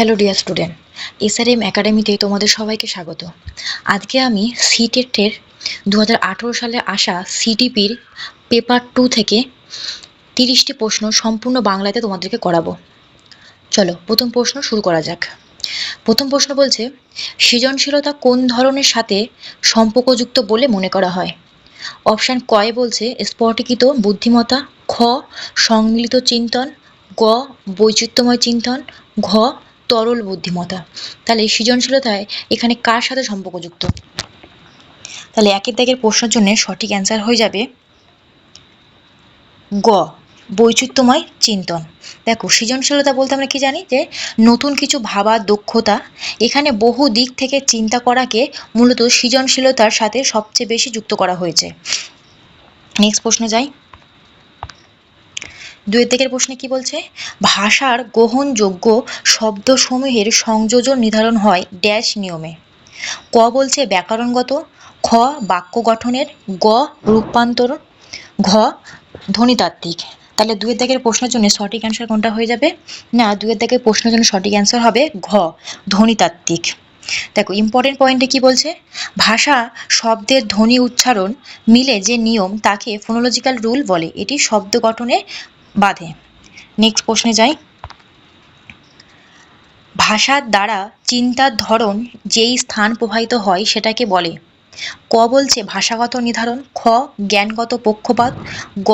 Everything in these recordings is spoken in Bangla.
হ্যালো ডিয়ার স্টুডেন্ট এসআরএম একাডেমিতে তোমাদের সবাইকে স্বাগত। আজকে আমি সিটেটের দু হাজার আঠেরো সালে আসা সিটিপির পেপার টু থেকে তিরিশটি প্রশ্ন সম্পূর্ণ বাংলাতে তোমাদেরকে করাবো। চলো, প্রথম প্রশ্ন শুরু করা যাক। প্রথম প্রশ্ন বলছে, সৃজনশীলতা কোন ধরনের সাথে সম্পর্কযুক্ত বলে মনে করা হয়? অপশান কয়ে বলছে, স্ফটিকিত বুদ্ধিমত্তা, খ সম্মিলিত চিন্তন, গ, বৈচিত্র্যময় চিন্তন, ঘ তরল বুদ্ধিমত্তা। তাহলে সৃজনশীলতায় এখানে কার সাথে সম্পর্কযুক্ত? তাহলে একের দাগের প্রশ্নের জন্য সঠিক অ্যান্সার হয়ে যাবে গ, বৈচিত্র্যময় চিন্তন। দেখো, সৃজনশীলতা বলতে আমরা কি জানি? যে নতুন কিছু ভাবার দক্ষতা, এখানে বহু দিক থেকে চিন্তা করাকে মূলত সৃজনশীলতার সাথে সবচেয়ে বেশি যুক্ত করা হয়েছে। নেক্সট প্রশ্নে যাই। দুয়ের দিকের প্রশ্নে কি বলছে? ভাষার গ্রহণযোগ্য শব্দসমূহের সংযোজন নির্ধারণ হয় ড্যাশ নিয়মে। ক বলছে ব্যাকরণগত, খ বাক্য গঠনের, গ রূপান্তর, ঘ ধ্বনিতাত্ত্বিক। তাহলে দুয়ের দাগের প্রশ্নের জন্য সঠিক অ্যান্সার কোনটা হয়ে যাবে? না দুয়ের দাগের প্রশ্নের জন্য সঠিক অ্যান্সার হবে ঘ, ধ্বনিতাত্ত্বিক। দেখো ইম্পর্টেন্ট পয়েন্টে কি বলছে? ভাষা শব্দের ধ্বনি উচ্চারণ মিলে যে নিয়ম তাকে ফোনোলজিক্যাল রুল বলে। এটি শব্দ গঠনে বাধে নেক্সট প্রশ্নে যাই। ভাষার দ্বারা চিন্তার ধরন যেই স্থান প্রবাহিত হয় সেটাকে বলে। ক বলছে ভাষাগত নির্ধারণ, খ জ্ঞানগত পক্ষপাত, গ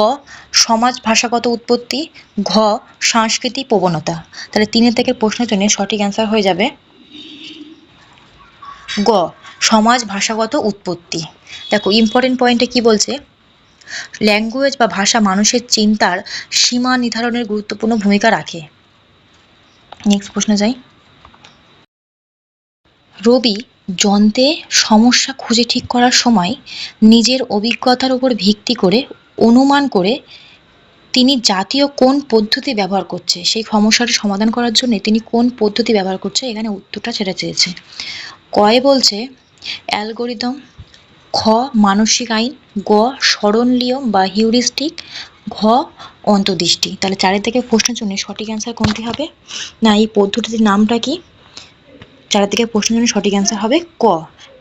সমাজ ভাষাগত উৎপত্তি, ঘ সাংস্কৃতিক প্রবণতা। তাহলে তিনের থেকে প্রশ্নের জন্য সঠিক অ্যান্সার হয়ে যাবে। গ সমাজ ভাষাগত উৎপত্তি। দেখো ইম্পর্টেন্ট পয়েন্টে কি বলছে? ল্যাঙ্গুয়েজ বা ভাষা মানুষের চিন্তার সীমা নির্ধারণের গুরুত্বপূর্ণ ভূমিকা রাখে। নেক্সট প্রশ্নে যাই। রবি যন্ত্রে সমস্যা খুঁজে ঠিক করার সময় নিজের অভিজ্ঞতার উপর ভিত্তি করে অনুমান করে তিনি জাতীয় কোন পদ্ধতি ব্যবহার করছে, সেই সমস্যাটি সমাধান করার জন্য তিনি কোন পদ্ধতি ব্যবহার করছে, এখানে উত্তরটা সেটা চেয়েছে। কয় বলছে, অ্যালগোরিদম খ, মানসিক আইন, গ স্মরণলীয় বা হিউরিস্টিক, ঘ, অন্তর্দৃষ্টি। তাহলে চারের থেকে প্রশ্নের জন্য সঠিক অ্যান্সার কোনটি হবে? না, এই পদ্ধতির নামটা কি? চারের থেকে প্রশ্নের জন্য সঠিক অ্যান্সার হবে ক,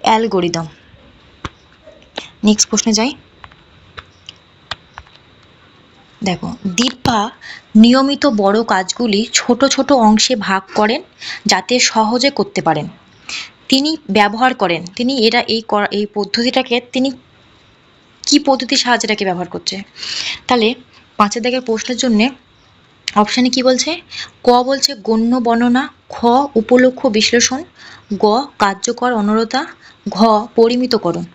অ্যালগোরিদম। নেক্সট প্রশ্নে যাই। দেখো দিব্যা নিয়মিত বড় কাজগুলি ছোট ছোট অংশে ভাগ করেন যাতে সহজে করতে পারেন। তিনি ব্যবহার করেন। তিনি এটা এই এই পদ্ধতিটাকে তিনি কি পদ্ধতির সাহায্যে এটাকে ব্যবহার করছে? তাহলে পাঁচের দাগের প্রশ্নের জন্যে অপশানে কি বলছে? ক বলছে গণ্য বর্ণনা, খ উপলক্ষ বিশ্লেষণ, গ কার্যকর অনরতা, ঘ পরিমিতকরণ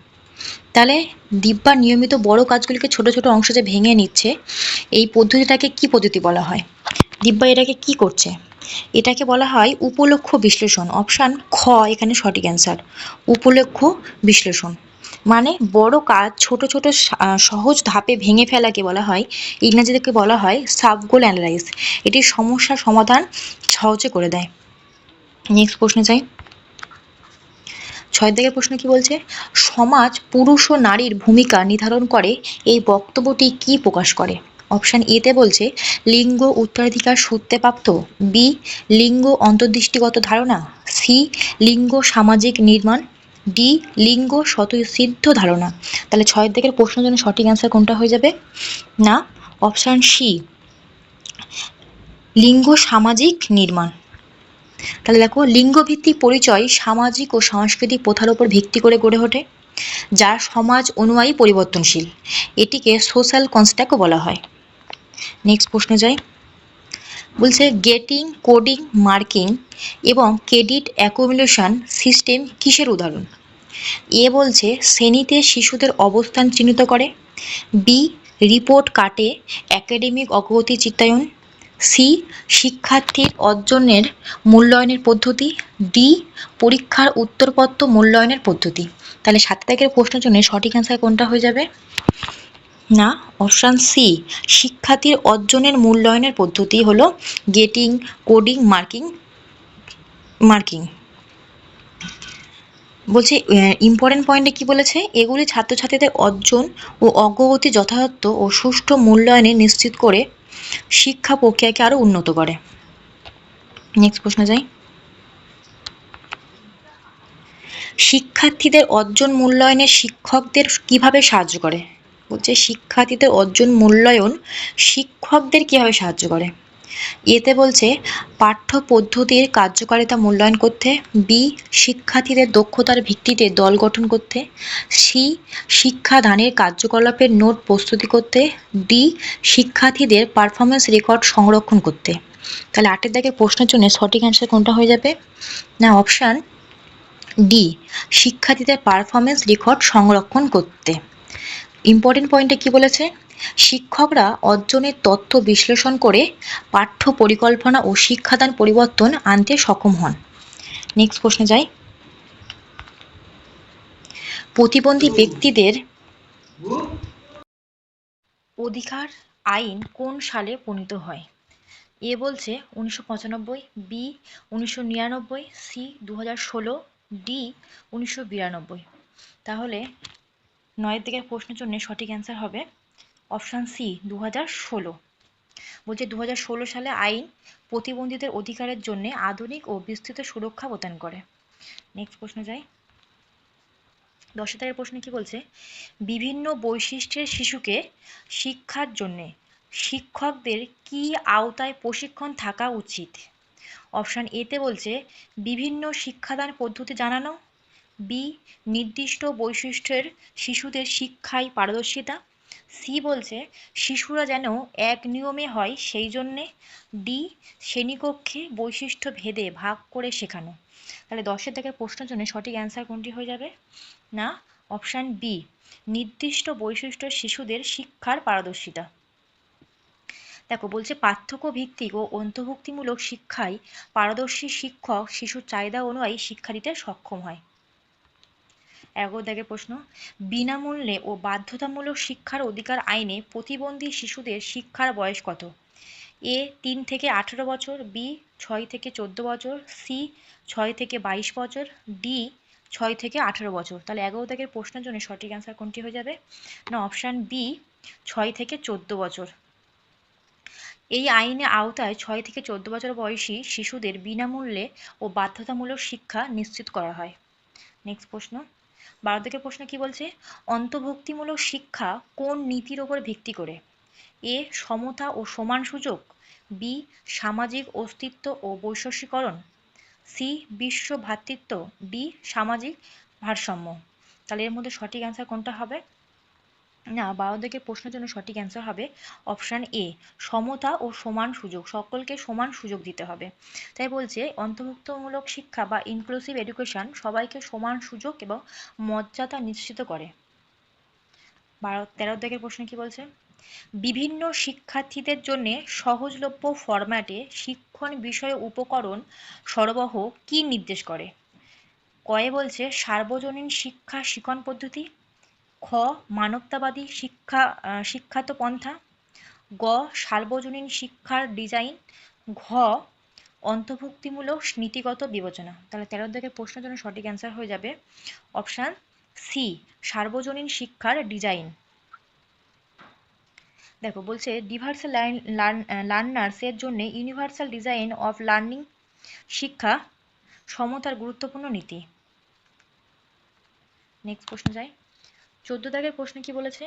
তাহলে দিব্যা নিয়মিত বড় কাজগুলিকে ছোট ছোট অংশ ভেঙে নিচ্ছে, এই পদ্ধতিটাকে কি পদ্ধতি বলা হয়? দিব্যা এটাকে কি করছে? এটাকে বলা হয় উপলক্ষ বিশ্লেষণ। অপশান খ, এখানে সঠিক অ্যান্সার উপলক্ষ বিশ্লেষণ। মানে বড় কাজ, ছোট ছোট সহজ ধাপে ভেঙে ফেলাকে বলা হয়। ইংরেজিতে বলা হয় সাবগোল অ্যানালাইজ এটি সমস্যা সমাধান সহজে করে দেয়। নেক্সট প্রশ্নে যাই। ছয় দিকের প্রশ্ন কি বলছে? সমাজ, পুরুষ ও নারীর ভূমিকা নির্ধারণ করে এই বক্তব্যটি কি প্রকাশ করে? অপশান এতে বলছে, লিঙ্গ উত্তরাধিকার সূত্রে প্রাপ্ত বি লিঙ্গ অন্তর্দৃষ্টিগত ধারণা সি লিঙ্গ সামাজিক নির্মাণ ডি লিঙ্গ স্বতঃসিদ্ধ ধারণা। তাহলে ছয়ের দিকের প্রশ্নের জন্য সঠিক অ্যান্সার কোনটা হয়ে যাবে? না, অপশান সি লিঙ্গ সামাজিক নির্মাণ। তাহলে দেখো, লিঙ্গভিত্তিক পরিচয় সামাজিক ও সাংস্কৃতিক প্রথার উপর ভিত্তি করে গড়ে ওঠে, যা সমাজ অনুযায়ী পরিবর্তনশীল। এটিকে সোশ্যাল কনস্ট্যাক্টও বলা হয়। নেক্সট প্রশ্নে যাই। বলছে গেটিং কোডিং মার্কিং এবং ক্রেডিট অ্যাকুমুলেশন সিস্টেম কিসের উদাহরণ? এ বলছে, শ্রেণীতে শিশুদের অবস্থান চিহ্নিত করে। বি রিপোর্ট কাটে একাডেমিক অগ্রগতি চিত্তায়ন সি শিক্ষার্থীর অর্জনের মূল্যায়নের পদ্ধতি। ডি পরীক্ষার উত্তরপত্র মূল্যায়নের পদ্ধতি। তাহলে সাত তারিখের প্রশ্নের জন্য সঠিক অ্যান্সার কোনটা হয়ে যাবে? না অপশান সি শিক্ষার্থীর অর্জনের মূল্যায়নের পদ্ধতি হলো গেটিং কোডিং মার্কিং মার্কিং বলছে ইম্পর্টেন্ট পয়েন্টে কি বলেছে? এগুলি ছাত্রছাত্রীদের অর্জন ও অগ্রগতি যথাযথ ও সুষ্ঠু মূল্যায়নে নিশ্চিত করে শিক্ষা প্রক্রিয়াকে আরও উন্নত করে। নেক্সট প্রশ্ন যাই। শিক্ষার্থীদের অর্জন মূল্যায়নে শিক্ষকদের কীভাবে সাহায্য করে? বলছে শিক্ষার্থীদের অর্জন মূল্যায়ন শিক্ষকদের কীভাবে সাহায্য করে? এতে বলছে, পাঠ্য পদ্ধতির কার্যকারিতা মূল্যায়ন করতে, বি, শিক্ষার্থীদের দক্ষতার ভিত্তিতে দল গঠন করতে, সি, শিক্ষাদানের কার্যকলাপের নোট প্রস্তুতি করতে, ডি, শিক্ষার্থীদের পারফরমেন্স রেকর্ড সংরক্ষণ করতে। তাহলে আটের দাগের প্রশ্নের জন্য সঠিক অ্যান্সার কোনটা হয়ে যাবে? না অপশান ডি, শিক্ষার্থীদের পারফরমেন্স রেকর্ড সংরক্ষণ করতে। ইম্পর্টেন্ট পয়েন্টে কি বলেছে? শিক্ষকরা অর্জনের তথ্য বিশ্লেষণ করে পাঠ্য পরিকল্পনা ও শিক্ষাদান পরিবর্তন আনতে সক্ষম হন। নেক্সট প্রশ্নে যাই। প্রতিবন্ধী ব্যক্তিদের অধিকার আইন কোন সালে প্রণীত হয়? এ বলছে উনিশশো পঁচানব্বই, বি উনিশশো নিরানব্বই, সি দু হাজার ষোলো, ডি উনিশশো বিরানব্বই। তাহলে নয়ের দিকের প্রশ্নের জন্য সঠিক অ্যান্সার হবে অপশান সি দু হাজার ষোলো। বলছে দু হাজার ষোলো সালে আইন প্রতিবন্ধীদের অধিকারের জন্য আধুনিক ও বিস্তৃত সুরক্ষা প্রদান করে। নেক্সট প্রশ্ন যাই। দশ তারিখের প্রশ্নে কি বলছে? বিভিন্ন বৈশিষ্ট্যের শিশুকে শিক্ষার জন্যে শিক্ষকদের কি আওতায় প্রশিক্ষণ থাকা উচিত? অপশান এতে বলছে, বিভিন্ন শিক্ষাদান পদ্ধতি জানানো বি, নির্দিষ্ট বৈশিষ্ট্যের শিশুদের শিক্ষায় পারদর্শিতা। সি বলছে, শিশুরা যেন এক নিয়মে হয় সেই জন্যে ডি, শ্রেণীকক্ষে বৈশিষ্ট্য ভেদে ভাগ করে শেখানো। তাহলে দশের থেকে প্রশ্নের জন্য সঠিক অ্যান্সার কোনটি হয়ে যাবে? না অপশান বি নির্দিষ্ট বৈশিষ্ট্য শিশুদের শিক্ষার পারদর্শিতা। দেখো, বলছে পার্থক্য ভিত্তিক ও অন্তর্ভুক্তিমূলক শিক্ষায় পারদর্শী শিক্ষক শিশুর চাহিদা অনুযায়ী শিক্ষা দিতে সক্ষম হয়। এগারো দাগের প্রশ্ন। বিনামূল্যে ও বাধ্যতামূলক শিক্ষার অধিকার আইনে প্রতিবন্ধী শিশুদের শিক্ষার বয়স কত? এ, তিন থেকে আঠেরো বছর, বি, ছয় থেকে চোদ্দ বছর, সি, ছয় থেকে বাইশ বছর ডি ছয় থেকে আঠেরো বছর। তাহলে এগারো দাগের প্রশ্নের জন্য সঠিক অ্যান্সার কোনটি হয়ে যাবে? না অপশান বি ছয় থেকে চোদ্দ বছর। এই আইনে আওতায় ছয় থেকে চোদ্দ বছর বয়সী শিশুদের বিনামূল্যে ও বাধ্যতামূলক শিক্ষা নিশ্চিত করা হয়। নেক্সট প্রশ্ন। বারো থেকে প্রশ্ন কি বলছে? অন্তর্ভুক্তিমূলক শিক্ষা কোন নীতির ওপর ভিত্তি করে? এ, সমতা ও সমান সুযোগ। বি, সামাজিক অস্তিত্ব ও বৈশ্বিকরণ সি, বিশ্ব ভ্রাতৃত্ব ডি, সামাজিক ভারসাম্য। তাহলে এর মধ্যে সঠিক অ্যান্সার কোনটা হবে? না বারো দিকের প্রশ্নের জন্য সঠিক অ্যান্সার হবে অপশান এ সমতা ও সমান সুযোগ। সকলকে সমান সুযোগ দিতে হবে। তাই বলছে, অন্তর্ভুক্তমূলক শিক্ষা বা ইনক্লুসিভ এডুকেশন সবাইকে সমান সুযোগ এবং মর্যাদা নিশ্চিত করে। বারো তেরো দিকের প্রশ্ন কি বলছে? বিভিন্ন শিক্ষার্থীদের জন্য সহজলভ্য ফরম্যাটে শিক্ষণ বিষয় উপকরণ সরবরাহ কি নির্দেশ করে? কয়ে বলছে, সার্বজনীন শিক্ষা শিখন পদ্ধতি খ, মানবতাবাদী শিক্ষা শিক্ষাত পন্থা। গ, সার্বজনীন শিক্ষার ডিজাইন। ঘ, অন্তর্ভুক্তিমূলক নীতিগত বিবেচনা। তাহলে তেরো দিকের প্রশ্নের জন্য সঠিক অ্যান্সার হয়ে যাবে। অপশান সি সার্বজনীন শিক্ষার ডিজাইন। দেখো, বলছে ডিভার্সাল লার্নার্সের জন্য ইউনিভার্সাল ডিজাইন অফ লার্নিং শিক্ষা সমতার গুরুত্বপূর্ণ নীতি। নেক্সট প্রশ্ন যাই চোদ্দ দাগের প্রশ্নে কি বলেছে?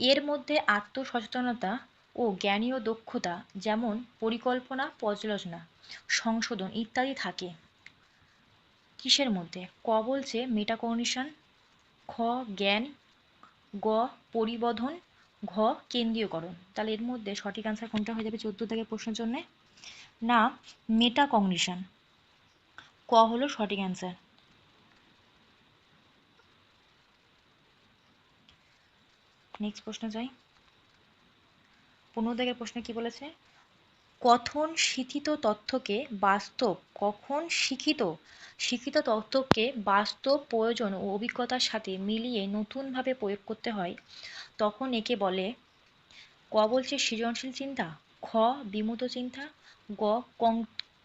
এর মধ্যে আত্মসচেতনতা ও জ্ঞানীয় দক্ষতা যেমন পরিকল্পনা, পর্যালোচনা, সংশোধন ইত্যাদি থাকে। কিসের মধ্যে? ক বলছে মেটাকগনিশন খ জ্ঞান, গ পরিবোধন, ঘ কেন্দ্রীয়করণ। তাহলে এর মধ্যে সঠিক আনসার কোনটা হয়ে যাবে চোদ্দ থেকে প্রশ্নের জন্য? না মেটাকগনিশন ক হলো সঠিক অ্যান্সার নেক্সট প্রশ্ন যাই। পনেরো দাগের প্রশ্নে কি বলেছে? কথন শিথিত তথ্যকে বাস্তব, কখন শিক্ষিত শিক্ষিত তথ্যকে বাস্তব প্রয়োজন ও অভিজ্ঞতার সাথে মিলিয়ে নতুনভাবে প্রয়োগ করতে হয়। তখন একে বলে, ক বলছে সৃজনশীল চিন্তা, খ বিমূত চিন্তা, গ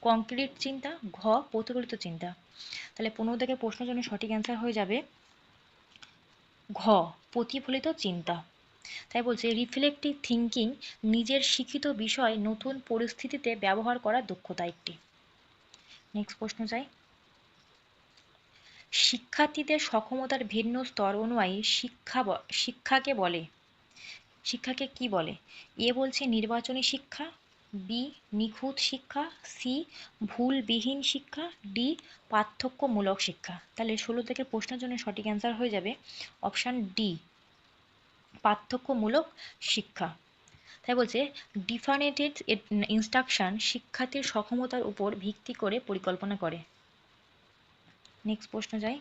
কংক্রিট চিন্তা, ঘ প্রতিফলিত চিন্তা। তাহলে পনেরো থেকে প্রশ্নের জন্য সঠিক অ্যান্সার হয়ে যাবে ঘ, প্রতিফলিত চিন্তা। তাই বলছে রিফ্লেক্টিভ থিঙ্কিং নিজের শিক্ষিত বিষয় নতুন পরিস্থিতিতে ব্যবহার করার দক্ষতা একটি। নেক্সট প্রশ্ন চাই। শিক্ষার্থীদের সক্ষমতার ভিন্ন স্তর অনুযায়ী শিক্ষা শিক্ষাকে বলে, শিক্ষাকে কি বলে? এ বলছে নির্বাচনী শিক্ষা বি, নিখুঁত শিক্ষা, সি, ভুলবিহীন শিক্ষা, ডি, পার্থক্যমূলক শিক্ষা। তাহলে ষোলো থেকে প্রশ্নের জন্য সঠিক অ্যান্সার হয়ে যাবে অপশান ডি পার্থক্যমূলক শিক্ষা। তাই বলছে ডিফারেন্টেড ইনস্ট্রাকশন শিক্ষার্থীর সক্ষমতার উপর ভিত্তি করে পরিকল্পনা করে। নেক্সট প্রশ্ন যাই।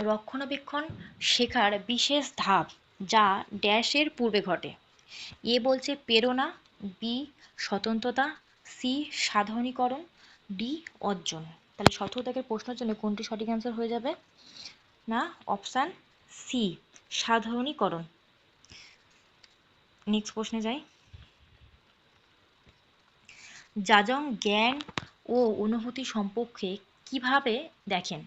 রক্ষণাবেক্ষণ শেখার বিশেষ ধাপ যা ড্যাশের পূর্বে ঘটে। এ বলছে প্রেরণা, বি স্বতন্ত্রতা, সি সাধারণীকরণ ডি অর্জন। তাহলে সতেরো প্রশ্নের জন্য কোনটি সঠিক অ্যান্সার হয়ে যাবে? না অপশান সি সাধারণীকরণ নেক্সট প্রশ্নে যাই। যাজং জ্ঞান ও অনুভূতি সম্পর্কে কীভাবে দেখেন?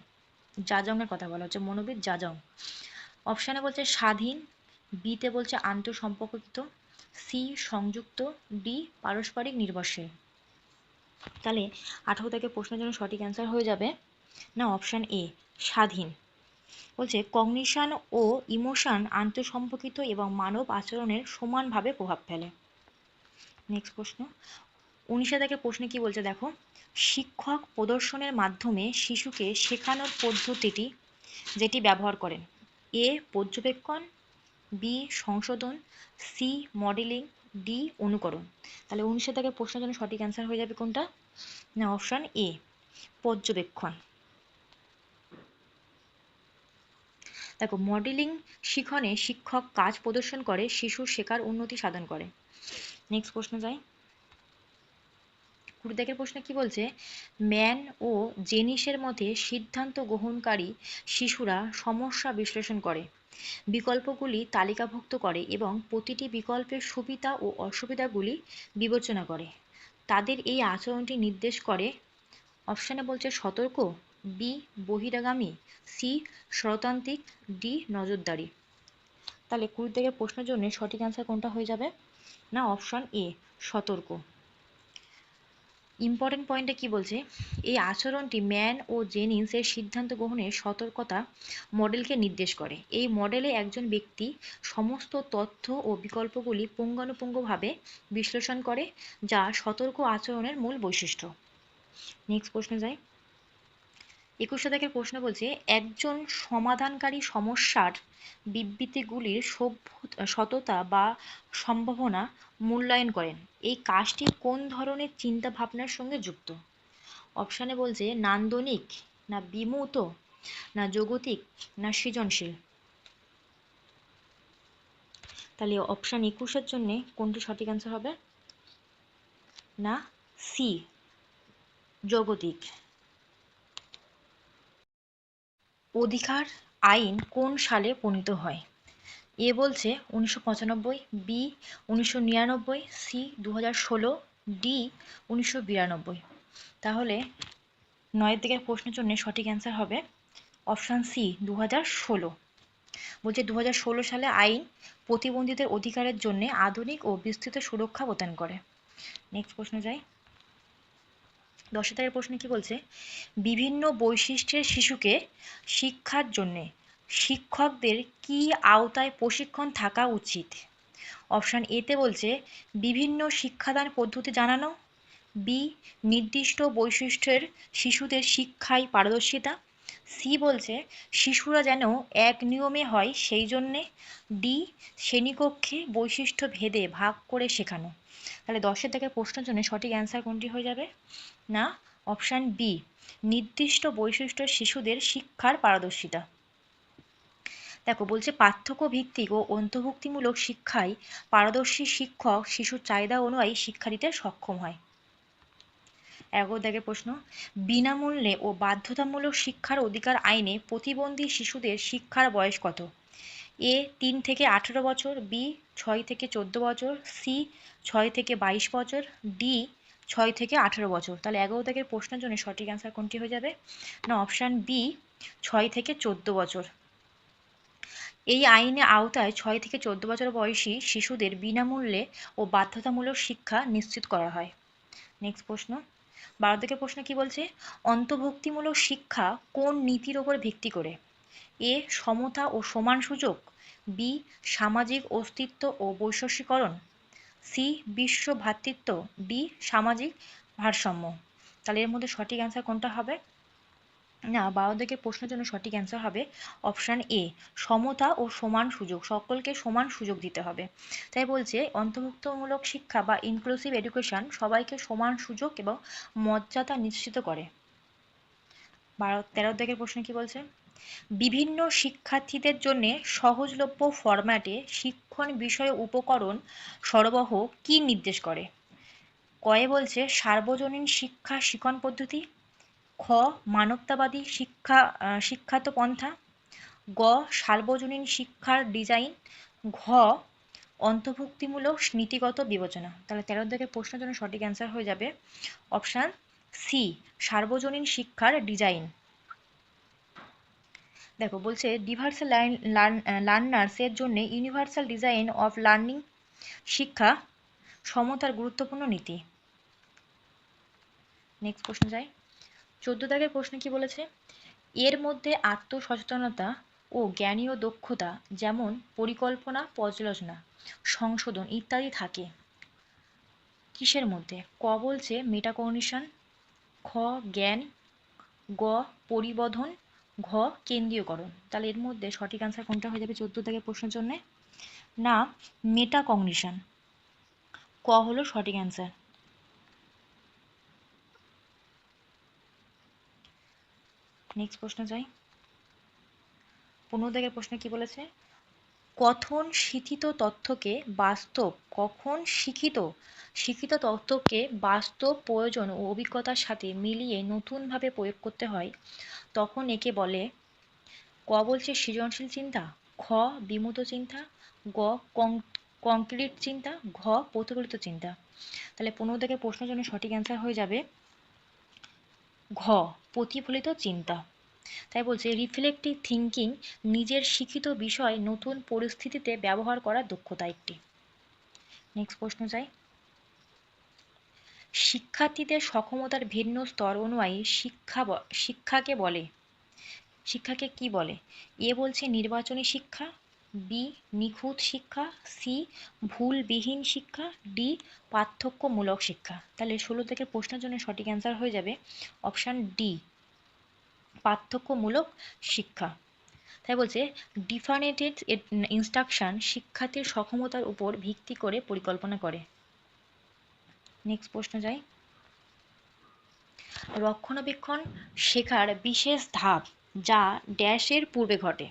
জাজংয়ের কথা বলা হচ্ছে, মনোবিদ জাজং অপশানে বলছে স্বাধীন বিতে বলছে আন্তঃসম্পর্কিত, সি সংযুক্ত, ডি পারস্পরিক নির্ভরশীল। তাহলে আঠারো থেকে প্রশ্নের জন্য সঠিক অ্যান্সার হয়ে যাবে না অপশান এ স্বাধীন। বলছে কগনিশন ও ইমোশন আন্তঃসম্পর্কিত এবং মানব আচরণের সমানভাবে প্রভাব ফেলে। নেক্সট প্রশ্ন। উনিশে থেকে প্রশ্নে কি বলছে দেখো? শিক্ষক প্রদর্শনের মাধ্যমে শিশুকে শেখানোর পদ্ধতিটি যেটি ব্যবহার করেন। এ পর্যবেক্ষণ বি সংশোধন সি মডেলিং ডি অনুকরণ। তাহলে উনিশে থেকে প্রশ্নের জন্য সঠিক অ্যান্সার হয়ে যাবে কোনটা? না অপশান এ পর্যবেক্ষণ। দেখো মডেলিং শিখনে শিক্ষক কাজ প্রদর্শন করে শিশুর শেখার উন্নতি সাধন করে। নেক্সট প্রশ্ন যাই। কুড়ি দাগের প্রশ্নে কি বলছে? ম্যান ও জেনিসের মধ্যে সিদ্ধান্ত গ্রহণকারী শিশুরা সমস্যা বিশ্লেষণ করে। বিকল্পগুলি তালিকাভুক্ত করে এবং প্রতিটি বিকল্পের সুবিধা ও অসুবিধাগুলি বিবেচনা করে। তাদের এই আচরণটি নির্দেশ করে, অপশানে বলছে সতর্ক বি বহিরাগামী সি ষড়তান্ত্রিক ডি নজরদারি। তাহলে কুড়ি থেকে প্রশ্নের জন্য সঠিক অ্যান্সার কোনটা হয়ে যাবে? না, অপশান এ সতর্ক। ইম্পর্টেন্ট পয়েন্টে কি বলছে? এই আচরণটি ম্যান ও জেনিংস এর সিদ্ধান্ত গ্রহণের সতর্কতা মডেলকে নির্দেশ করে। এই মডেলে একজন ব্যক্তি সমস্ত তথ্য ও বিকল্পগুলি পুঙ্গানুপুঙ্গভাবে বিশ্লেষণ করে, যা সতর্ক আচরণের মূল বৈশিষ্ট্য। নেক্সট প্রশ্নে যাই একুশ শতকের প্রশ্ন বলছে, একজন সমাধানকারী সমস্যার বিবৃতিগুলির সততা বা সম্ভাবনা মূল্যায়ন করেন। এই কাজটি কোন ধরনের চিন্তা ভাবনার সঙ্গে যুক্ত? অপশানে বলছে, নান্দনিক না বিমূত না জগতিক না সৃজনশীল। তাহলে অপশান একুশের জন্য কোনটি সঠিক অ্যান্সার হবে? না, সি, জগতিক। অধিকার আইন কোন সালে প্রণীত হয়? এ বলছে উনিশশো পঁচানব্বই, বি উনিশশো নিরানব্বই, সি দু হাজার ষোলো, ডি উনিশশো বিরানব্বই। তাহলে নয়ের দিকের প্রশ্নের জন্য সঠিক অ্যান্সার হবে অপশান সি দু হাজার ষোলো। বলছে দু হাজার ষোলো সালে আইন প্রতিবন্ধীদের অধিকারের জন্য আধুনিক ও বিস্তৃত সুরক্ষা প্রদান করে। নেক্সট প্রশ্ন যাই। দশ তারিখের প্রশ্নে কি বলছে? বিভিন্ন বৈশিষ্ট্যের শিশুকে শিক্ষার জন্যে শিক্ষকদের কি আওতায় প্রশিক্ষণ থাকা উচিত? অপশান এতে বলছে, বিভিন্ন শিক্ষাদান পদ্ধতি জানানো। বি নির্দিষ্ট বৈশিষ্ট্যের শিশুদের শিক্ষায় পারদর্শিতা। সি বলছে, শিশুরা যেন এক নিয়মে হয় সেই জন্যে। ডি শ্রেণীকক্ষে বৈশিষ্ট্য ভেদে ভাগ করে শেখানো। তাহলে দশের থেকে প্রশ্নের জন্য সঠিক অ্যান্সার কোনটি হয়ে যাবে? না? অপশান বি নির্দিষ্ট বৈশিষ্ট্য শিশুদের শিক্ষার পারদর্শিতা। দেখো, বলছে পার্থক্য ভিত্তিক ও অন্তর্ভুক্তিমূলক শিক্ষায় পারদর্শী শিক্ষক শিশুর চাহিদা অনুযায়ী শিক্ষা দিতে সক্ষম হয়। এগারো দাগের প্রশ্ন, বিনামূল্যে ও বাধ্যতামূলক শিক্ষার অধিকার আইনে প্রতিবন্ধী শিশুদের শিক্ষার বয়স কত? এ, তিন থেকে আঠেরো বছর, বি, ছয় থেকে চোদ্দ বছর, সি, ছয় থেকে বাইশ বছর, ডি ছয় থেকে আঠেরো বছর। তাহলে এগারো থেকে প্রশ্নের জন্য সঠিক অ্যান্সার কোনটি হয়ে যাবে? না অপশান বি ছয় থেকে চোদ্দ বছর। এই আইনে আওতায় ছয় থেকে চোদ্দ বছর বয়সী শিশুদের বিনামূল্যে ও বাধ্যতামূলক শিক্ষা নিশ্চিত করা হয়। নেক্সট প্রশ্ন। বারো থেকে প্রশ্ন কি বলছে? অন্তর্ভুক্তিমূলক শিক্ষা কোন নীতির ওপর ভিত্তি করে? এ, সমতা ও সমান সুযোগ। বি, সামাজিক অস্তিত্ব ও বৈশস্যীকরণ সি বিশ্ব ভ্রাতৃত্ব ডি সামাজিক ভারসাম্য। তাহলে এর মধ্যে সঠিক অ্যান্সার কোনটা হবে? না বারো দিকের প্রশ্নের জন্য সঠিক অ্যান্সার হবে অপশান এ সমতা ও সমান সুযোগ। সকলকে সমান সুযোগ দিতে হবে। তাই বলছে, অন্তর্ভুক্তমূলক শিক্ষা বা ইনক্লুসিভ এডুকেশন সবাইকে সমান সুযোগ এবং মর্যাদা নিশ্চিত করে। বারো, তেরো দিকের প্রশ্ন কি বলছে? বিভিন্ন শিক্ষার্থীদের জন্য সহজলভ্য ফরম্যাটে শিক্ষণ বিষয় উপকরণ সরবরাহ কি নির্দেশ করে? কয়ে বলছে, সার্বজনীন শিক্ষা শিক্ষণ পদ্ধতি, খ, মানবতাবাদী শিক্ষা শিক্ষাত পন্থা, গ, সার্বজনীন শিক্ষার ডিজাইন, ঘ, অন্তর্ভুক্তিমূলক নীতিগত বিবেচনা। তাহলে তেরো দিকের প্রশ্নের জন্য সঠিক অ্যান্সার হয়ে যাবে অপশান সি সার্বজনীন শিক্ষার ডিজাইন। দেখো, বলছে ডিভার্সাল লার্নার্সের জন্য ইউনিভার্সাল ডিজাইন অফ লার্নিং শিক্ষা সমতার গুরুত্বপূর্ণ নীতি। নেক্সট প্রশ্ন যাই চোদ্দ দাগের প্রশ্নে কি বলেছে? এর মধ্যে আত্মসচেতনতা ও জ্ঞানীয় দক্ষতা যেমন পরিকল্পনা, পর্যালোচনা, সংশোধন ইত্যাদি থাকে। কিসের মধ্যে? ক বলছে মেটাকগনিশন খ, জ্ঞান, গ পরিবর্ধন ঘ কেন্দ্রীয়করণ তাহলে এর মধ্যে সঠিক আনসার কোনটা হয়ে যাবে চোদ্দ থেকে প্রশ্নের জন্য? না মেটা কংগ্রেশন ক হলো সঠিক অ্যান্সার নেক্সট প্রশ্ন যাই। পনেরো থেকে প্রশ্নে কি বলেছে? কথন শিথিত তথ্যকে বাস্তব, কখন শিক্ষিত শিক্ষিত তথ্যকে বাস্তব প্রয়োজন ও অভিজ্ঞতার সাথে মিলিয়ে নতুনভাবে প্রয়োগ করতে হয়, তখন একে বলে ক বলছে সৃজনশীল চিন্তা, খ বিমূত চিন্তা, গ কংক্রিট চিন্তা, ঘ প্রতিফলিত চিন্তা। তাহলে পনেরো থেকে প্রশ্নের জন্য সঠিক অ্যান্সার হয়ে যাবে ঘ, প্রতিফলিত চিন্তা। তাই বলছে রিফ্লেক্টিভ থিঙ্কিং নিজের শিক্ষিত বিষয় নতুন পরিস্থিতিতে ব্যবহার করার দক্ষতা একটি। নেক্সট প্রশ্ন চাই। শিক্ষার্থীদের সক্ষমতার ভিন্ন স্তর অনুযায়ী শিক্ষা শিক্ষাকে বলে, শিক্ষাকে কি বলে? এ বলছে নির্বাচনী শিক্ষা, বি নিখুঁত শিক্ষা, সি ভুলবিহীন শিক্ষা, ডি পার্থক্যমূলক শিক্ষা। তাহলে ষোলো থেকে প্রশ্নের জন্য সঠিক অ্যান্সার হয়ে যাবে। অপশান ডি পার্থক্যমূলক শিক্ষা। তাই বলছে ডিফারেন্টেড ইনস্ট্রাকশন শিক্ষার্থীর সক্ষমতার উপর ভিত্তি করে পরিকল্পনা করে। নেক্সট প্রশ্ন যাই। রক্ষণাবেক্ষণ শেখার বিশেষ ধাপ যা ড্যাশের পূর্বে ঘটে।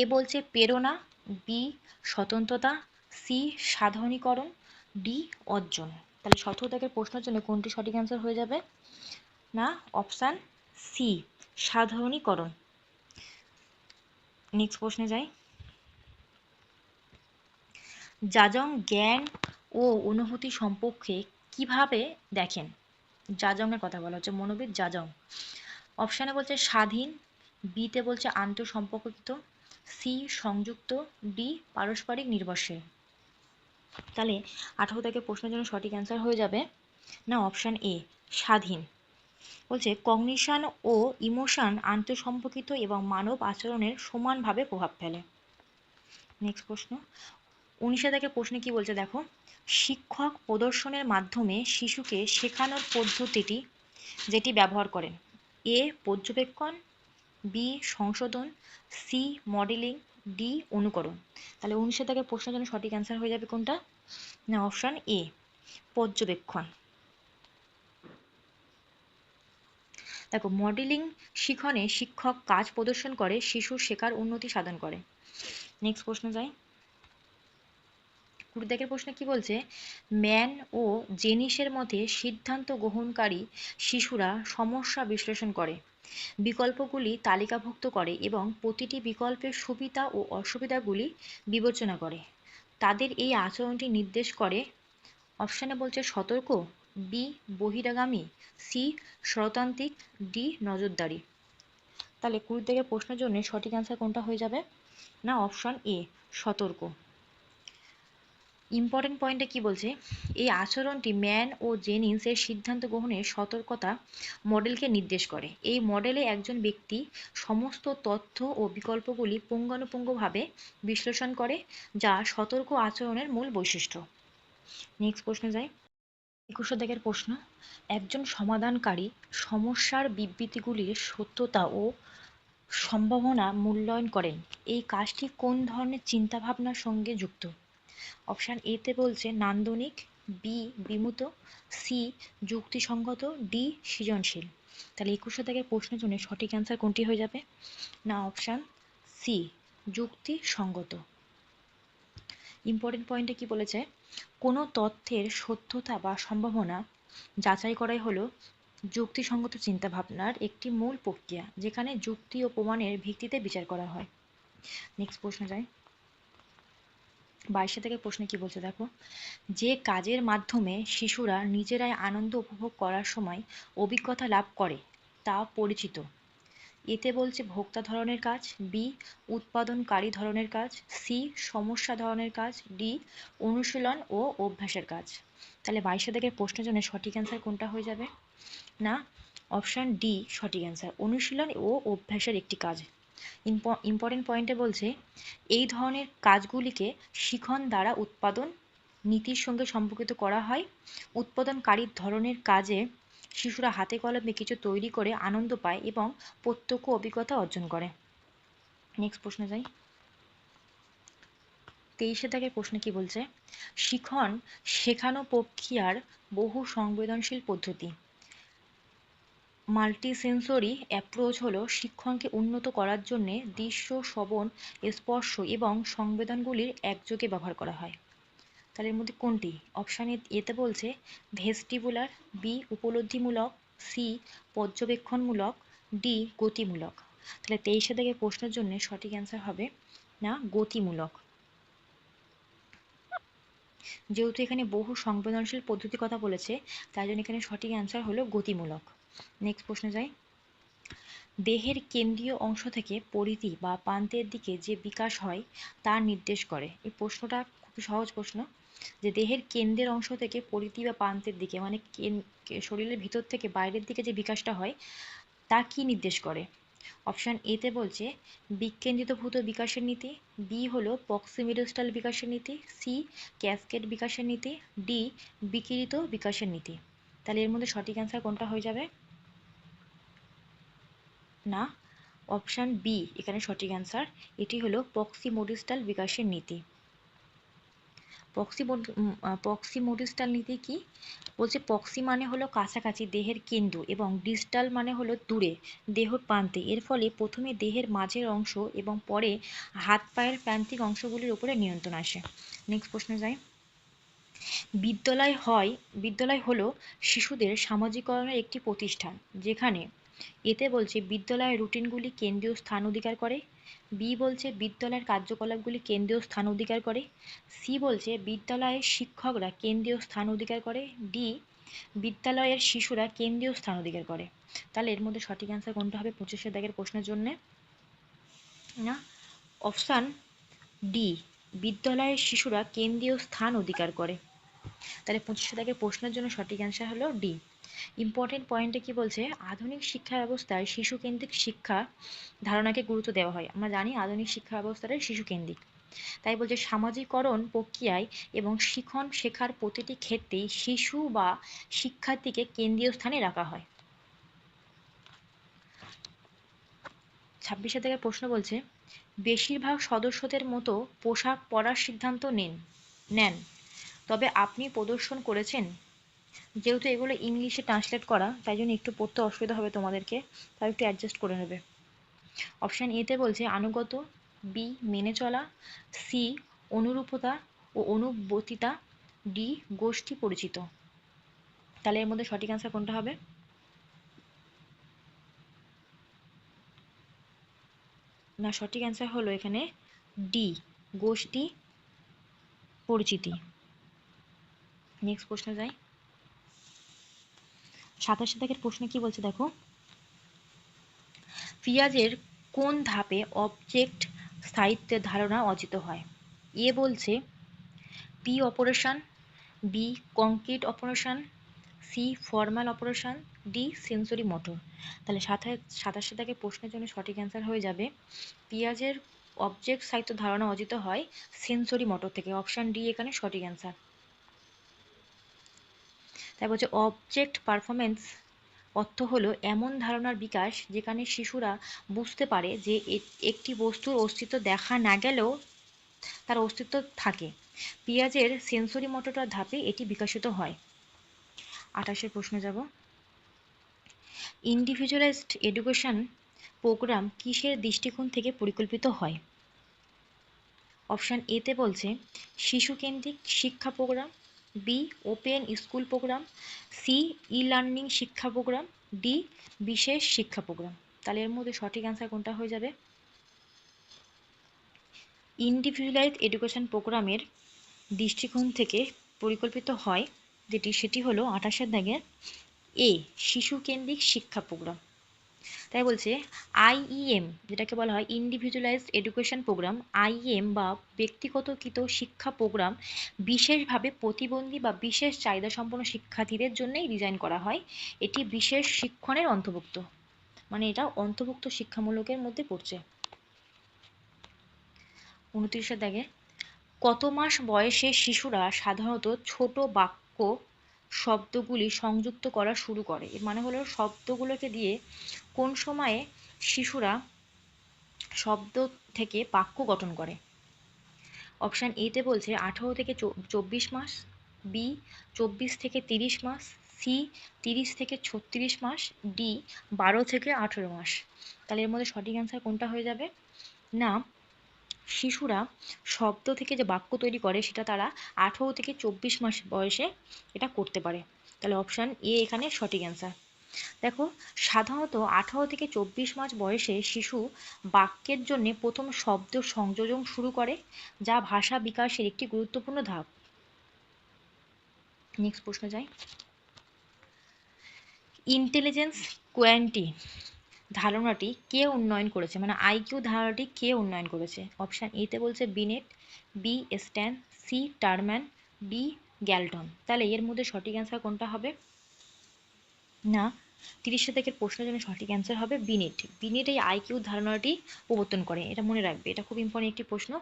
এ বলছে প্রেরণা, বি স্বতন্ত্রতা, সি সাধারণীকরণ, ডি অর্জন। তাহলে সতেরো প্রশ্নের জন্য কোনটি সঠিক অ্যান্সার হয়ে যাবে? না অপশান সি সাধারণীকরণ। নেক্সট প্রশ্নে যাই। যাজং জ্ঞান ও অনুভূতি সম্পর্কে কীভাবে দেখেন? জাজংয়ের কথা বলা হচ্ছে, মনোবিদ জাজং অপশানে বলছে স্বাধীন বিতে বলছে আন্তঃসম্পর্কিত সি সংযুক্ত ডি পারস্পরিক নির্ভরশীল। তাহলে আঠারো থেকে প্রশ্নের জন্য সঠিক অ্যান্সার হয়ে যাবে। না অপশান এ স্বাধীন। বলছে, কগনিশন ও ইমোশন আন্তঃসম্পর্কিত এবং মানব আচরণের সমানভাবে প্রভাব ফেলে। নেক্সট প্রশ্ন। উনিশে থেকে প্রশ্নে কি বলছে দেখো? শিক্ষক প্রদর্শনের মাধ্যমে শিশুকে শেখানোর পদ্ধতিটি যেটি ব্যবহার করেন। এ, পর্যবেক্ষণ, বি, সংশোধন, সি, মডেলিং, ডি, অনুকরণ। তাহলে উনিশে থেকে প্রশ্নের জন্য সঠিক অ্যান্সার হয়ে যাবে কোনটা? না, অপশান এ, পর্যবেক্ষণ। দেখো মডেলিং শিখনে শিক্ষক কাজ প্রদর্শন করে শিশুর শেখার উন্নতি সাধন করে। নেক্সট প্রশ্ন যাই। কুড়ি দেখের প্রশ্ন কি বলছে? ম্যান ও জেনিসের মধ্যে সিদ্ধান্ত গ্রহণকারী শিশুরা সমস্যা বিশ্লেষণ করে, বিকল্পগুলি তালিকাভুক্ত করে এবং প্রতিটি বিকল্পের সুবিধা ও অসুবিধাগুলি বিবেচনা করে। তাদের এই আচরণটি নির্দেশ করে। অপশানে বলছে সতর্ক বি, বহিরাগামী, সি ষড়তান্ত্রিক ডি, নজরদারি। তাহলে কুড়ি থেকে প্রশ্নের জন্য সঠিক অ্যান্সার কোনটা হয়ে যাবে? না অপশন এ সতর্ক। ইম্পর্টেন্ট পয়েন্টে কি বলছে? এই আচরণটি ম্যান ও জেনিংস এর সিদ্ধান্ত গ্রহণের সতর্কতা মডেলকে নির্দেশ করে। এই মডেলে একজন ব্যক্তি সমস্ত তথ্য ও বিকল্পগুলি পুঙ্খানুপুঙ্খভাবে বিশ্লেষণ করে, যা সতর্ক আচরণের মূল বৈশিষ্ট্য। নেক্সট প্রশ্নে যাই। একুশো দাগের প্রশ্ন, একজন সমাধানকারী সমস্যার বিবৃতিগুলির সত্যতা ও সম্ভাবনা মূল্যায়ন করেন। এই কাজটি কোন ধরনের চিন্তাভাবনার সঙ্গে যুক্ত? অপশান এতে বলছে, নান্দনিক, বি, বিমূত, সি, যুক্তিসঙ্গত, ডি, সৃজনশীল। তাহলে একুশশো থেকে প্রশ্নের জন্য সঠিক অ্যান্সার কোনটি হয়ে যাবে? না, অপশান সি, যুক্তিসঙ্গত। ইম্পর্টেন্ট পয়েন্টে কি বলেছে? কোনো তথ্যের সত্যতা বা সম্ভাবনা যাচাই করাই হলো যুক্তিসঙ্গত চিন্তাভাবনার একটি মূল প্রক্রিয়া, যেখানে যুক্তি ও প্রমাণের ভিত্তিতে বিচার করা হয়। নেক্সট প্রশ্ন যায় বাইশে থেকে প্রশ্নে কি বলছে দেখো? যে কাজের মাধ্যমে শিশুরা নিজেরাই আনন্দ উপভোগ করার সময় অভিজ্ঞতা লাভ করে, তা পরিচিত। এতে বলছে ভোক্তা ধরনের কাজ বি উৎপাদনকারী ধরনের কাজ সি সমস্যা ধরনের কাজ ডি অনুশীলন ও অভ্যাসের কাজ। তাহলে বাইশে থেকে প্রশ্নের জন্য সঠিক অ্যান্সার কোনটা হয়ে যাবে? না অপশান ডি সঠিক অ্যান্সার অনুশীলন ও অভ্যাসের একটি কাজ। ইম্পর্টেন্ট পয়েন্টে বলছে, এই ধরনের কাজগুলিকে শিখন দ্বারা উৎপাদন নীতির সঙ্গে সম্পর্কিত করা হয়। উৎপাদনকারীর ধরনের কাজে শিশুরা হাতে কলমে কিছু তৈরি করে আনন্দ পায় এবং প্রত্যক্ষ অভিজ্ঞতা অর্জন করে। নেক্সট প্রশ্নে যাই। তেইশে থেকে প্রশ্নে কি বলছে? শিখন শেখানো প্রক্রিয়ার বহু সংবেদনশীল পদ্ধতি। মাল্টিসেন্সরি অ্যাপ্রোচ হলো শিক্ষণকে উন্নত করার জন্য দৃশ্য, শ্রবণ, স্পর্শ এবং সংবেদনগুলির একযোগে ব্যবহার করা হয়। তাহলে এর মধ্যে কোনটি? অপশান এতে বলছে ভেস্টিবুলার বি উপলব্ধিমূলক সি পর্যবেক্ষণমূলক ডি গতিমূলক। তাহলে তেইশে থেকে প্রশ্নের জন্য সঠিক অ্যান্সার হবে না, গতিমূলক। যেহেতু এখানে বহু সংবেদনশীল পদ্ধতির কথা বলেছে, তাই জন্য এখানে সঠিক অ্যান্সার হলো গতিমূলক। নেক্সট প্রশ্নে যাই। দেহের কেন্দ্রীয় অংশ থেকে পরিধি বা প্রান্তের দিকে যে বিকাশ হয়, তা নির্দেশ করে। এই প্রশ্নটা খুব সহজ প্রশ্ন। যে দেহের কেন্দ্রের অংশ থেকে পরিধি বা প্রান্তের দিকে মানে শরীরের ভিতর থেকে বাইরের দিকে যে বিকাশটা হয়, তা কি নির্দেশ করে? অপশান এতে বলছে বিকেন্দ্রিতভূত বিকাশের নীতি বি হলো পক্সিমিডোস্টাল বিকাশের নীতি সি ক্যাসকেট বিকাশের নীতি ডি বিকিরিত বিকাশের নীতি। তাহলে এর মধ্যে সঠিক অ্যান্সার কোনটা হয়ে যাবে? না। অপশান বি এখানে সঠিক অ্যান্সার এটি হলো পক্সিমোডিস্টাল বিকাশের নীতি। পক্সি পক্সিমোডিস্টাল নীতি কি? বলছে পক্সি মানে হলো কাছাকাছি, দেহের কেন্দ্র এবং ডিস্টাল মানে হলো দূরে দেহর প্রান্তে। এর ফলে প্রথমে দেহের মাঝের অংশ এবং পরে হাত পায়ের প্রান্তিক অংশগুলির উপরে নিয়ন্ত্রণ আসে। নেক্সট প্রশ্নে যাই বিদ্যালয় হয়, বিদ্যালয় হলো শিশুদের সামাজিকরণের একটি প্রতিষ্ঠান, যেখানে এতে বলছে বিদ্যালয়ের রুটিনগুলি কেন্দ্রীয় স্থান অধিকার করে। বি বলছে বিদ্যালয়ের কার্যকলাপগুলি কেন্দ্রীয় স্থান অধিকার করে, সি বলছে বিদ্যালয়ের শিক্ষকরা কেন্দ্রীয় স্থান অধিকার করে, ডি বিদ্যালয়ের শিশুরা কেন্দ্রীয় স্থান অধিকার করে। তাহলে এর মধ্যে সঠিক অ্যান্সার কোনটা হবে? পঁচিশে দাগের প্রশ্নের জন্য। না অপশান ডি বিদ্যালয়ের শিশুরা কেন্দ্রীয় স্থান অধিকার করে। তাহলে পঁচিশে দাগের প্রশ্নের জন্য সঠিক অ্যান্সার হলো ডি ইম্পর্টেন্ট পয়েন্টে কি বলছে? আধুনিক শিক্ষা ব্যবস্থায় শিশু কেন্দ্রিক শিক্ষা ধারণাকে গুরুত্ব দেওয়া হয়। আমরা জানি আধুনিক শিক্ষা ব্যবস্থাটা শিশু কেন্দ্রিক তাই বলছে সামাজিকরণ প্রক্রিয়ায় এবং শিখন শেখার প্রতিটি ক্ষেত্রেই শিশু বা শিক্ষার্থীকে কেন্দ্রীয় স্থানে রাখা হয়। ছাব্বিশে থেকে প্রশ্ন বলছে, বেশিরভাগ সদস্যদের মতো পোশাক পরার সিদ্ধান্ত নেন নেন। তবে আপনি প্রদর্শন করেছেন? যেহেতু এগুলো ইংলিশে ট্রান্সলেট করা, তাই জন্য একটু পড়তে অসুবিধা হবে তোমাদেরকে, তাই একটু অ্যাডজাস্ট করে নেবে। অপশান এতে বলছে আনুগত বি মেনে চলা সি অনুরূপতা ও অনুবর্তিতা ডি গোষ্ঠী পরিচিত। তাহলে এর মধ্যে সঠিক অ্যান্সার কোনটা হবে? না, সঠিক অ্যান্সার হলো এখানে ডি গোষ্ঠী পরিচিতি। নেক্সট প্রশ্ন যাই। সাতাশি দাগের প্রশ্ন কি বলছে দেখো? পিঁয়াজের কোন ধাপে অবজেক্ট স্থায়িত্বের ধারণা অর্জিত হয়? এ বলছে P operation B concrete operation C formal operation D sensory motor তাহলে সাথে সাতাশে থেকে প্রশ্নের জন্য সঠিক অ্যান্সার হয়ে যাবে পেঁয়াজের অবজেক্ট সাহিত্য ধারণা অর্জিত হয় সেন্সরি মোটর থেকে। অপশান ডি এখানে সঠিক অ্যান্সার তাই বলছে অবজেক্ট পারফরমেন্স অর্থ হলো এমন ধারণার বিকাশ যেখানে শিশুরা বুঝতে পারে যে একটি বস্তুর অস্তিত্ব দেখা না গেলেও তার অস্তিত্ব থাকে। পেঁয়াজের সেন্সরি মোটরটার ধাপে এটি বিকশিত হয়। আঠাশের প্রশ্ন যাব। ইন্ডিভিজুয়ালাইজড এডুকেশন প্রোগ্রাম কিসের দৃষ্টিকোণ থেকে পরিকল্পিত হয়? অপশান এতে বলছে, শিশুকেন্দ্রিক শিক্ষা programme B, open school programme, C E learning শিক্ষা প্রোগ্রাম, ডি, বিশেষ শিক্ষা প্রোগ্রাম। তাহলে এর মধ্যে সঠিক অ্যান্সার কোনটা হয়ে যাবে? ইন্ডিভিজুয়ালাইজ এডুকেশন প্রোগ্রামের দৃষ্টিকোণ থেকে পরিকল্পিত হয় যেটি, সেটি হলো আঠাশের দাগের এ শিশু কেন্দ্রিক শিক্ষা প্রোগ্রাম। তাই বলছে আইইএম যেটাকে বলা হয় ইন্ডিভিজুয়ালাইজড এডুকেশন প্রোগ্রাম আইএম বা ব্যক্তিগতকৃত শিক্ষা প্রোগ্রাম বিশেষভাবে প্রতিবন্ধী বা বিশেষ চাহিদা সম্পন্ন শিক্ষার্থীদের জন্যই ডিজাইন করা হয়। এটি বিশেষ শিক্ষণের অন্তর্ভুক্ত। মানে এটা অন্তর্ভুক্ত শিক্ষামূলকের মধ্যে পড়ছে। উনত্রিশের দাগে, কত মাস বয়সে শিশুরা সাধারণত ছোট বাক্য শব্দগুলি সংযুক্ত করা শুরু করে। এর মানে হলো শব্দগুলোকে দিয়ে কোন সময়ে শিশুরা শব্দ থেকে বাক্য গঠন করে। অপশান এতে বলছে আঠারো থেকে চব্বিশ মাস, বি চব্বিশ থেকে তিরিশ মাস, সি তিরিশ থেকে ছত্রিশ মাস, ডি বারো থেকে আঠেরো মাস। তাহলে এর মধ্যে সঠিক অ্যান্সার কোনটা হয়ে যাবে? না শিশুরা শব্দ থেকে যে বাক্য তৈরি করে সেটা তারা আঠেরো থেকে চব্বিশ মাস বয়সে এটা করতে পারে। তাহলে অপশান এ এখানে সঠিক অ্যান্সার দেখো, সাধারণত আঠারো থেকে চব্বিশ মাস বয়সে শিশু বাক্যের জন্য প্রথম শব্দ সংযোজন শুরু করে, যা ভাষা বিকাশের একটি গুরুত্বপূর্ণ ধাপ। নেক্সট প্রশ্ন যাই ইন্টেলিজেন্স কোয়ান্টি ধারণাটি কে উন্নয়ন করেছে? মানে আইকিউ ধারণাটি কে উন্নয়ন করেছে? অপশান এতে বলছে Binet B Stern C Terman D Galton তাহলে এর মধ্যে সঠিক অ্যান্সার কোনটা হবে? না, তিরিশ থেকে প্রশ্নের জন্য সঠিক অ্যান্সার হবে বিনেট বিনেট এই আইকিউ ধারণাটি প্রবর্তন করে। এটা মনে রাখবে। এটা খুব ইম্পর্টেন্ট একটি প্রশ্ন।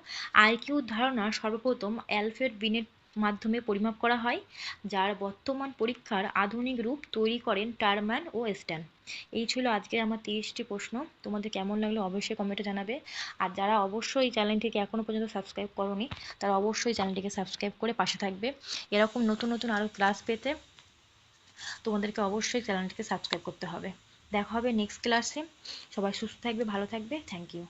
আইকিউ ধারণা সর্বপ্রথম অ্যালফ্রেড বিনেট মাধ্যমে পরিমাপ করা হয়, যার বর্তমান পরীক্ষার আধুনিক রূপ তৈরি করেন টারম্যান ও স্ট্যান। এই ছিল আজকের আমার তিরিশটি প্রশ্ন। তোমাদের কেমন লাগল অবশ্যই কমেন্টে জানাবে। আর যারা অবশ্যই চ্যানেলটিকে এখনও পর্যন্ত সাবস্ক্রাইব করনি, তারা অবশ্যই চ্যানেলটিকে সাবস্ক্রাইব করে পাশে থাকবে। এরকম নতুন নতুন আরও ক্লাস পেতে তোমাদেরকে অবশ্যই চ্যানেলটিকে সাবস্ক্রাইব করতে হবে। দেখা হবে নেক্সট ক্লাসে সবাই সুস্থ থাকবে, ভালো থাকবে। Thank you